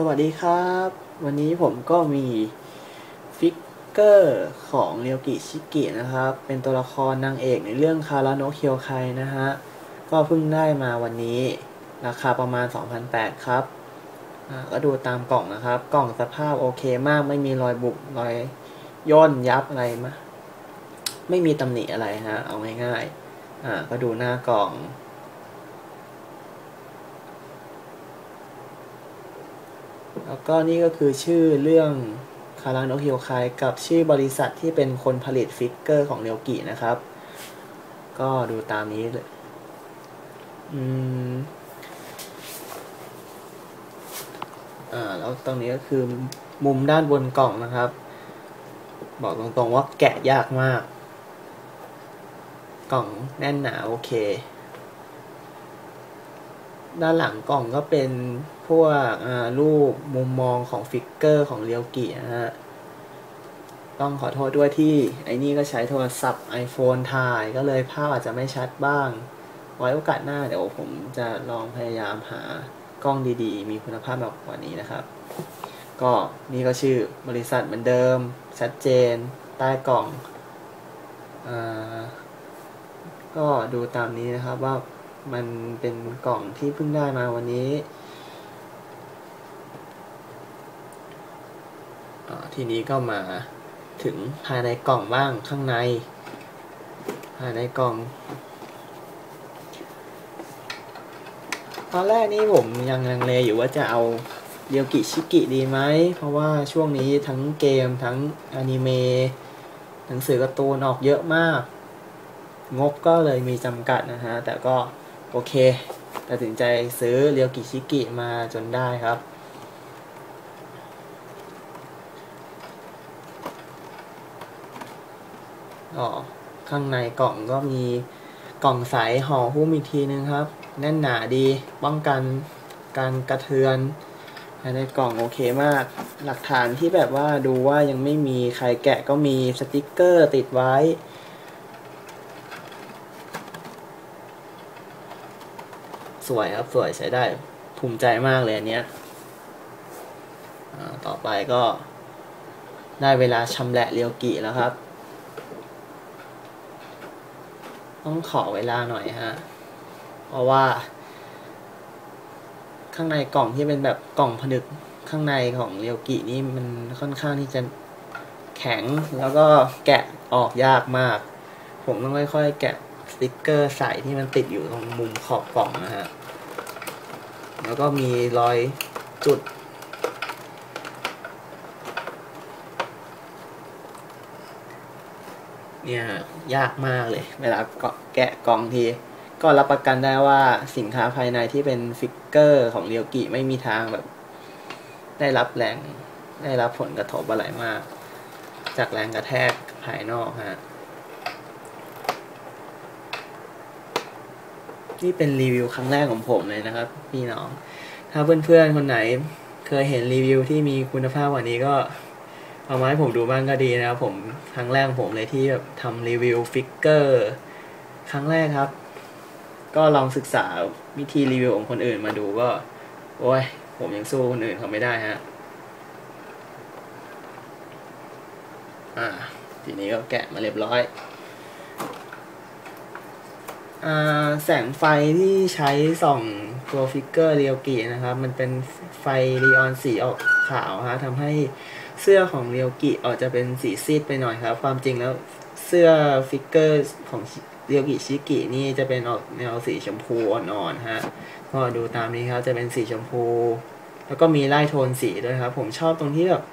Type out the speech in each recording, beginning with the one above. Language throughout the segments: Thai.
สวัสดีครับ วันนี้ผมก็มีฟิกเกอร์ของเรียวกิชิกินะครับ เป็นตัวละครนางเอกในเรื่องคาราโนเคียวไคนะฮะ ก็เพิ่งได้มาวันนี้ ราคาประมาณ2,008ครับอ่าก็ดูตามกล่องนะครับ กล่องสภาพโอเคมากไม่มีรอยบุบรอยย่นยับอะไรมาไม่มีตำหนิอะไรฮะ เอาง่ายๆ อ่า ก็ดูหน้ากล่อง แล้วก็นี่ก็คือชื่อเรื่องคาราโนเฮียวไคกับชื่อบริษัทที่เป็นคนผลิตฟิกเกอร์ของเรียวกินะครับ ก็ดูตามนี้เลยอืมอ่าแล้วตรงนี้ก็คือมุมด้านบนกล่องนะครับ บอกตรงๆว่าแกะยากมาก กล่องแน่นหนาโอเค ด้านหลังกล่องก็เป็น พวกรูปมุมมองของฟิกเกอร์ของเรียวกินะฮะต้องขอโทษด้วยที่ไอ้นี่ก็ใช้โทรศัพท์ iPhone ถ่ายก็เลยภาพอาจจะไม่ชัดบ้าง ไว้โอกาสหน้าเดี๋ยวผมจะลองพยายามหากล้องดีๆ มีคุณภาพแบบกว่านี้นะครับ ก็นี่ก็ชื่อบริษัทเหมือนเดิม ชัดเจน ใต้กล่องอก็ดูตามนี้นะครับว่ามันเป็นกล่องที่เพิ่งได้มาวันนี้ ทีนี้ก็มาถึงภายในกล่องบ้างข้างใน ภายในกล่อง ตอนแรกนี่ผมยังลังเลอยู่ว่าจะเอาเรียวกิชิกิดีไหม เพราะว่าช่วงนี้ทั้งเกมทั้งอนิเมะหนังสือการ์ตูนออกเยอะมาก งบก็เลยมีจำกัดนะฮะ แต่ก็โอเคตัดสินใจซื้อเรียวกิชิกิมาจนได้ครับ อ๋อข้างในกล่องก็มีกล่องใสห่อหุ้มอีกทีนึงครับ แน่นหนาดีป้องกันการกระเทือนภายในกล่องโอเคมาก หลักฐานที่แบบว่าดูว่ายังไม่มีใครแกะก็มีสติกเกอร์ติดไว้ สวยครับสวยใช้ได้ภูมิใจมากเลยอันเนี้ยต่อไปก็ได้เวลาชำแหละเรียวกิแล้วครับ ต้องขอเวลาหน่อยฮะ เพราะว่า ข้างในกล่องที่เป็นแบบกล่องผนึกข้างในของเรียวกินี่มันค่อนข้างที่จะแข็งแล้วก็แกะออกยากมาก ผมต้องค่อยๆแกะสติกเกอร์ใส่ที่มันติดอยู่ตรงมุมขอบกล่องนะฮะ แล้วก็มีรอยจุด เนี่ยยากมากเลย เวลาแกะกล่องทีก็รับประกันได้ว่าสินค้าภายในที่เป็นฟิกเกอร์ของเรียวกิไม่มีทางแบบ ได้รับแรงได้รับผลกระทบอะไรมาก จากแรงกระแทกภายนอกฮะนี่เป็นรีวิวครั้งแรกของผมเลยนะครับ พี่น้อง ถ้าเพื่อนๆคนไหนเคยเห็นรีวิวที่มีคุณภาพกว่านี้ก็ เอามาให้ผมดูบ้างก็ดีนะครับผมครั้งแรกผมเลยที่แบบทำรีวิวฟิกเกอร์ครั้งแรกครับ ก็ลองศึกษาวิธีรีวิวของคนอื่นมาดูก็ โอ้ย ผมยังสู้คนอื่นเขาไม่ได้ฮะอ่าทีนี้ก็แกะมาเรียบร้อย แสงไฟที่ใช้ส่องตัวฟิกเกอร์เรียวกีนะครับ มันเป็นไฟรีออนสีออกขาวฮะทำให้เสื้อของเรียวกิออกจะเป็นสีซีดไปหน่อยครับ ความจริงแล้วเสื้อฟิกเกอร์ของเรียวกิชิกินี่จะเป็นออกแนวสีชมพูอ่อนๆฮะก็ดูตามนี้ครับจะเป็นสีชมพู แล้วก็มีไล่โทนสีด้วยครับ ผมชอบตรงที่แบบ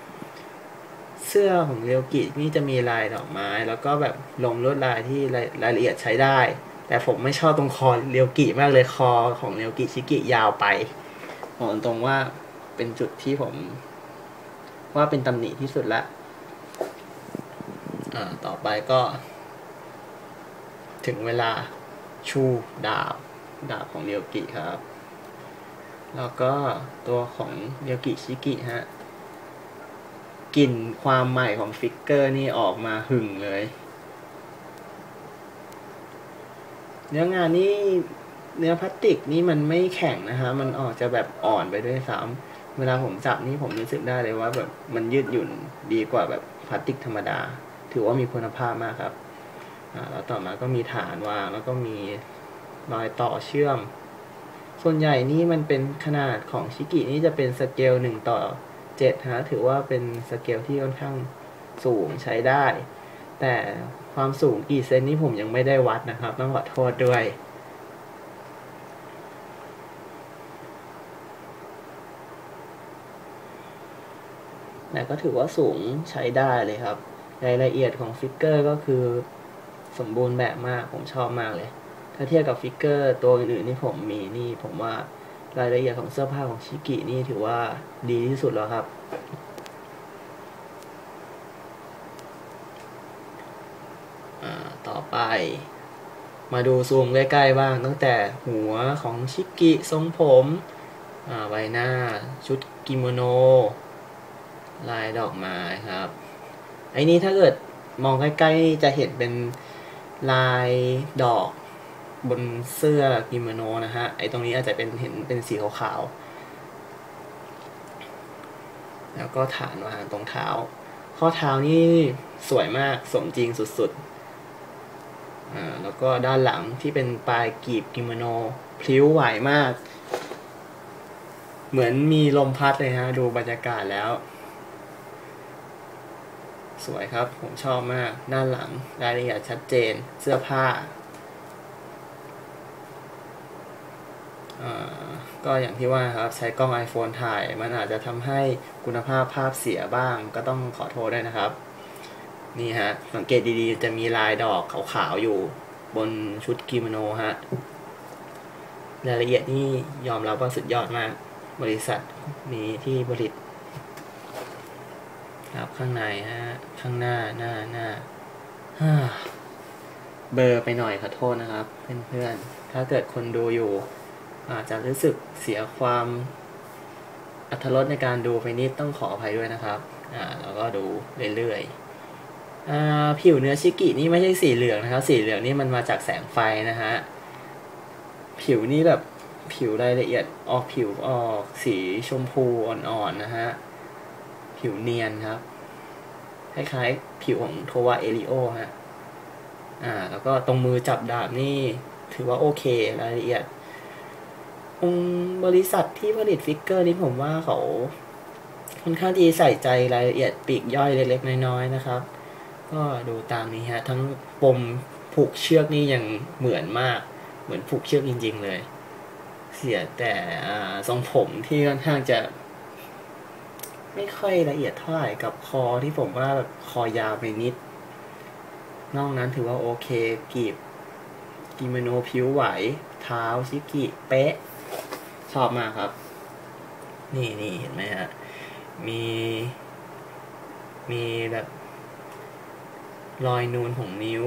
เสื้อของเรียวกินี่จะมีลายดอกไม้ แล้วก็แบบลงลวดลายที่รายละเอียดใช้ได้ แต่ผมไม่ชอบตรงคอเรียวกิมากเลยคอของเรียวกิชิกิยาวไปบอกตรงว่าเป็นจุดที่ผม ว่าเป็นตำหนิที่สุดละอ่าต่อไปก็ ถึงเวลาชูดาบดาบของเรียวกิครับ แล้วก็ตัวของเรียวกิชิกิฮะกลิ่นความใหม่ของฟิกเกอร์นี่ออกมาหึงเลย เนื้องานนี่เนื้อพลาสติกนี่มันไม่แข็งนะฮะ มันออกจะแบบอ่อนไปด้วยซ้ำเวลาผมจับนี่ผมรู้สึกได้เลยว่าแบบมันยืดหยุ่นดีกว่าแบบพลาสติกธรรมดา ถือว่ามีคุณภาพมากครับอ่าแล้วต่อมาก็มีฐานวางแล้วก็มีรอยต่อเชื่อม ส่วนใหญ่นี่มันเป็นขนาดของชิกินี่จะเป็นสเกลหนึ่งต่อเจ็ดฮะ ถือว่าเป็นสเกลที่ค่อนข้างสูงใช้ได้ แต่ความสูงกี่เซนนี่ผมยังไม่ได้วัดนะครับ ต้องขอโทษด้วย แต่ก็ถือว่าสูงใช้ได้เลยครับ รายละเอียดของฟิกเกอร์ก็คือสมบูรณ์แบบมากผมชอบมากเลย ถ้าเทียบกับฟิกเกอร์ตัวอื่นๆที่ผมมีนี่ผมว่ารายละเอียดของเสื้อผ้าของชิกินี่ถือว่าดีที่สุดแล้วครับ อ่า ต่อไป มาดูซูมใกล้ๆบ้าง ตั้งแต่หัวของชิกิทรงผมใบหน้าชุดกิโมโน ลายดอกไม้ครับไอ้นี้ถ้าเกิดมองใกล้ๆจะเห็นเป็นลายดอกบนเสื้อกิโมโนนะฮะ ไอ้ตรงนี้อาจจะเป็นเห็นเป็นสีขาวๆ แล้วก็ฐานวางตรงเท้า ข้อเท้านี่สวยมากสมจริงสุดๆ อ่าแล้วก็ด้านหลังที่เป็นปลายกีบกิโมโนพลิ้วไหวมาก เหมือนมีลมพัดเลยฮะ ดูบรรยากาศแล้ว สวยครับ ผมชอบมาก ด้านหลังรายละเอียดชัดเจนเสื้อผ้าก็อย่างที่ว่าครับ ใช้กล้อง iPhone ถ่าย มันอาจจะทำให้คุณภาพภาพเสียบ้าง ก็ต้องขอโทษด้วยนะครับ นี่ฮะ สังเกตดีๆ จะมีลายดอกขาวๆอยู่บนชุดกิโมโนฮะรายละเอียดนี่ยอมรับว่าสุดยอดมาก บริษัทนี้ที่ผลิตครับข้างในฮะ ข้างหน้าหน้าหน้าเบอร์ไปหน่อยขอโทษนะครับ เพื่อนๆ ถ้าเกิดคนดูอยู่ อาจจะรู้สึกเสียความอัธรสในการดูไปนิดต้องขออภัยด้วยนะครับ อ่าแล้วก็ดูเรื่อยๆ ผิวเนื้อชิกินี่ไม่ใช่สีเหลืองนะครับ สีเหลืองนี่มันมาจากแสงไฟนะฮะ ผิวนี่แบบผิวรายละเอียดออกผิวออกสีชมพูอ่อนๆนะฮะ ผิวเนียนครับ คล้ายๆ ผิวของโทวาเอริโอฮะ อ่า แล้วก็ตรงมือจับดาบนี่ ถือว่าโอเครายละเอียดอืมบริษัทที่ผลิตฟิกเกอร์นี่ผมว่าเขาค่อนข้างที่ใส่ใจรายละเอียดปีกย่อยเล็กๆน้อยๆนะครับ ก็ดูตามนี้ฮะ ทั้งปมผูกเชือกนี่ยังเหมือนมาก เหมือนผูกเชือกจริง ๆ เลย เสียแต่ทรงผมที่ค่อนข้างจะ ไม่ค่อยละเอียดเท่าไหร่กับคอที่ผมว่าแบบคอยาวไปนิด นอกนั้นถือว่าโอเคกีบกิโมโนผิวไหว เท้าชิกิเป๊ะ ชอบมากครับ นี่นี่เห็นไหมฮะ มี มีแบบ รอยนูนของนิ้ว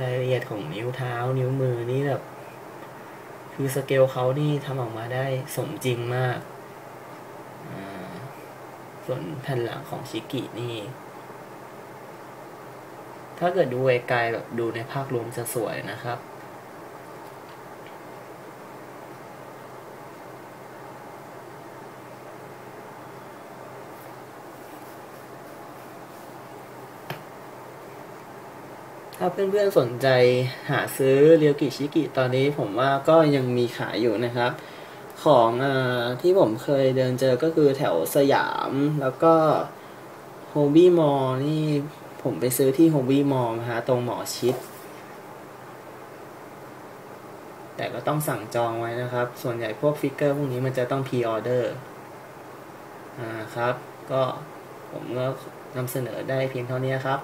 รายละเอียดของนิ้วเท้า นิ้วมือนี่แบบ คือสเกลเขานี่ทำออกมาได้สมจริงมาก ส่วนแผ่นหลังของชิกินี่ ถ้าเกิดดูไกลๆแบบดูในภาพรวมจะสวยนะครับ ถ้าเพื่อนๆสนใจหาซื้อเรียวกิชิกิตอนนี้ผมว่าก็ยังมีขายอยู่นะครับ ของอที่ผมเคยเดินเจอก็คือแถวสยามแล้วก็โฮบี้มอลนี่ผมไปซื้อที่โฮบี้มอลนะฮะตรงหมอชิด แต่ก็ต้องสั่งจองไว้นะครับ ส่วนใหญ่พวกฟิกเกอร์พวกนี้มันจะต้องพรีออเดอร์อ่าครับ ก็ผมก็นำเสนอได้เพียงเท่านี้ครับ